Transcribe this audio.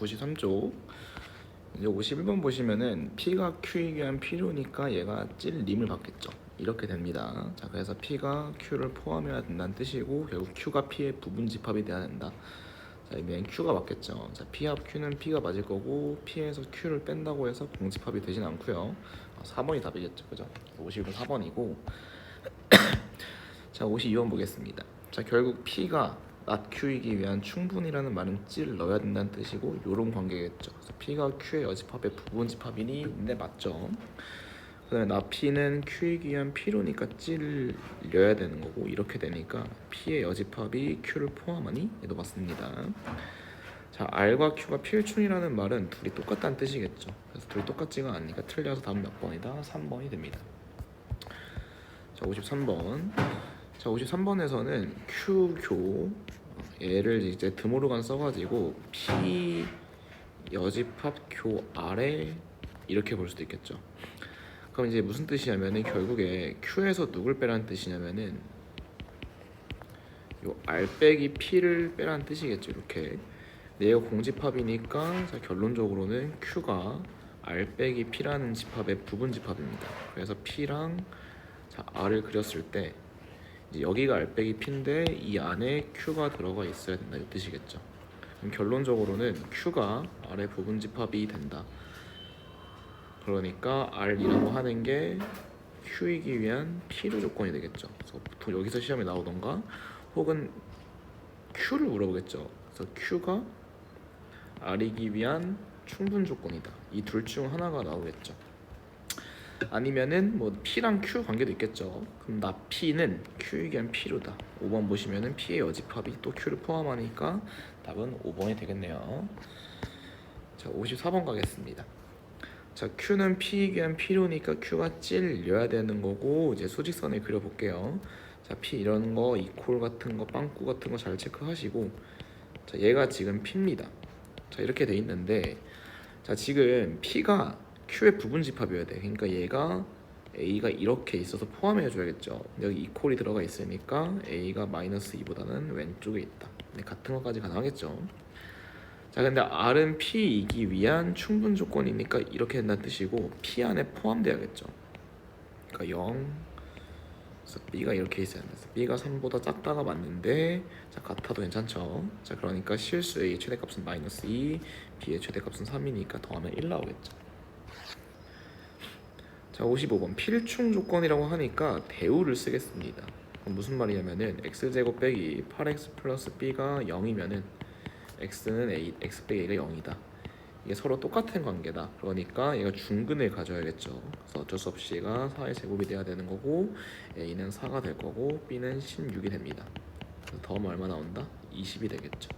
93쪽 이제 51번 보시면은 P가 Q에 의한 필요니까 얘가 찔 림을 받겠죠. 이렇게 됩니다. 자 그래서 P가 Q를 포함해야 된다는 뜻이고 결국 Q가 P의 부분 집합이 돼야 된다. 자 이면 Q가 맞겠죠. 자 P 합 Q는 P가 맞을 거고 P에서 Q를 뺀다고 해서 공집합이 되진 않고요. 어, 4번이 답이겠죠, 그죠? 51번 4번이고 자 52번 보겠습니다. 자 결국 P가 Q이기 위한 충분이라는 말은 찌를 넣어야 된다는 뜻이고 요런 관계겠죠. P가 Q의 여집합의 부분 집합이니 근데 맞죠. 그다음에 나 P는 Q이기 위한 P로니까 넣어야 되는 거고 이렇게 되니까 P의 여집합이 Q를 포함하니 얘도 맞습니다. 자 R과 Q가 필충이라는 말은 둘이 똑같다는 뜻이겠죠. 그래서 둘이 똑같지가 않으니까 틀려서 답은 몇 번이다? 3번이 됩니다. 자 53번 자 53번에서는 Q교 얘를 이제 드모르간 써가지고 P 여집합 교 아래 이렇게 볼 수도 있겠죠. 그럼 이제 무슨 뜻이냐면은 결국에 Q에서 누굴 빼라는 뜻이냐면은 요 R 빼기 P를 빼라는 뜻이겠죠. 이렇게 내가 공집합이니까 자, 결론적으로는 Q가 R 빼기 P라는 집합의 부분 집합입니다. 그래서 P랑 자, R을 그렸을 때 여기가 R 빼기 P인데 이 안에 Q가 들어가 있어야 된다 이 뜻이겠죠. 결론적으로는 Q가 R의 부분 집합이 된다. 그러니까 R이라고 하는 게 Q이기 위한 필요 조건이 되겠죠. 그래서 보통 여기서 시험에 나오던가 혹은 Q를 물어보겠죠. 그래서 Q가 R이기 위한 충분 조건이다. 이 둘 중 하나가 나오겠죠. 아니면은 뭐 P랑 Q 관계도 있겠죠. 그럼 나 P는 Q이기 위한 P로다. 5번 보시면은 P의 여집합이 또 Q를 포함하니까 답은 5번이 되겠네요. 자, 54번 가겠습니다. 자, Q는 P이기 위한 P로니까 Q가 찔려야 되는 거고 이제 수직선을 그려볼게요. 자, P 이런 거 이콜 같은 거 빵꾸 같은 거 잘 체크하시고 자, 얘가 지금 P입니다. 자, 이렇게 돼 있는데 자, 지금 P가 Q의 부분 집합이어야 돼. 그러니까 얘가 A가 이렇게 있어서 포함해 줘야겠죠. 여기 이콜이 들어가 있으니까 A가 마이너스 2보다는 왼쪽에 있다. 네, 같은 것까지 가능하겠죠. 자 근데 R은 P이기 위한 충분 조건이니까 이렇게 된다는 뜻이고 P 안에 포함돼야겠죠 그러니까 0 그래서 B가 이렇게 있어야 된다 B가 3보다 작다가 맞는데 자 같아도 괜찮죠 자 그러니까 실수 A의 최대값은 마이너스 2 B의 최대값은 3이니까 더하면 1 나오겠죠 자 55번 필충 조건이라고 하니까 대우를 쓰겠습니다 무슨 말이냐면은 x제곱 빼기 8x 플러스 b가 0이면은 x는 a, x 빼기 a가 0이다. 이게 서로 똑같은 관계다. 그러니까 얘가 중근을 가져야겠죠. 그래서 어쩔 수 없이 얘가 4의 제곱이 돼야 되는 거고 a는 4가 될 거고 b는 16이 됩니다. 그래서 더하면 얼마 나온다? 20이 되겠죠.